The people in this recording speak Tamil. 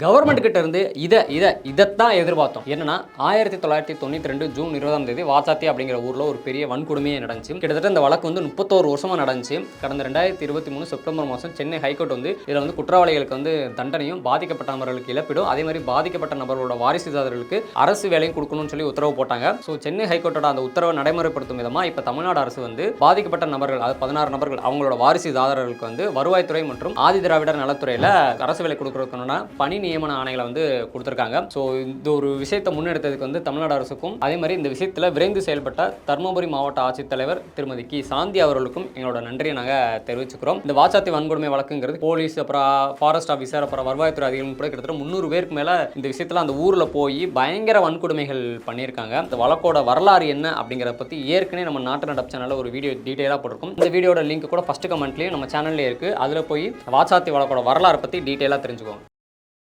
கவர்மெண்ட் கிட்ட இருந்து இதை இதை இதைத்தான் எதிர்பார்த்தோம். என்னன்னா ஆயிரத்தி தொள்ளாயிரத்தி தொண்ணூற்றி ரெண்டு ஜூன் இருபதாம் தேதி வாசாத்தி அப்படிங்கிற ஊரில் ஒரு பெரிய வன்கொடுமையே நடந்துச்சு. கிட்டத்தட்ட இந்த வழக்கு வந்து முப்பத்தோரு வருஷமா நடந்துச்சு. கடந்த ரெண்டாயிரத்தி இருபத்தி மூணு செப்டம்பர் மாதம் சென்னை ஹைகோர்ட் வந்து இதில் வந்து குற்றவாளிகளுக்கு வந்து தண்டனையும் பாதிக்கப்பட்ட நபர்களுக்கு இழப்பீடும் அதே மாதிரி பாதிக்கப்பட்ட நபர்களோட வாரிசுதாரர்களுக்கு அரசு வேலையும் கொடுக்கணும்னு சொல்லி உத்தரவு போட்டாங்க. ஸோ சென்னை ஹைகோர்ட்டோட அந்த உத்தரவை நடைமுறைப்படுத்தும் விதமாக இப்போ தமிழ்நாடு அரசு வந்து பாதிக்கப்பட்ட நபர்கள் அது பதினாறு நபர்கள் அவங்களோட வாரிசுதாரர்களுக்கு வந்து வருவாய்த்துறை மற்றும் ஆதி திராவிடர் நலத்துறையில் அரசு வேலை கொடுக்கறதுக்கான பணி நியமன ஆணைகளை வந்து கொடுத்துருக்காங்க. ஸோ இந்த ஒரு விஷயத்தை முன்னெடுத்ததுக்கு வந்து தமிழ்நாடு அரசுக்கும் அதே மாதிரி இந்த விஷயத்தில் விரைந்து செயல்பட்ட தருமபுரி மாவட்ட ஆட்சித்தலைவர் திருமதி கி. சாந்தி அவர்களுக்கும் எங்களோட நன்றியை நாங்கள் தெரிவிச்சுக்கிறோம். இந்த வாச்சாத்தி வன்கொடுமை வழக்குங்கிறது போலீஸ் அப்புறம் ஃபாரஸ்ட் ஆஃபீஸர் அப்புறம் வருவாய்த்துறை அதிகாரிகள் கூட கிட்டத்தட்ட முந்நூறு பேருக்கு மேலே இந்த விஷயத்தில் அந்த ஊரில் போய் பயங்கர வன்கொடுமைகள் பண்ணியிருக்காங்க. இந்த வழக்கோட வரலாறு என்ன அப்படிங்கிறத பற்றி ஏற்கனவே நம்ம நாட்டு நடப்பு சேனலில் ஒரு வீடியோ டீட்டெயிலாக போட்டிருக்கோம். இந்த வீடியோட லிங்க் கூட ஃபஸ்ட்டு கமெண்ட்லேயும் நம்ம சேனல்லே இருக்குது அதில் போய் வாச்சாத்தி வழக்கோட வரலாறு பற்றி டீட்டெயிலாக தெரிஞ்சுக்கோங்க.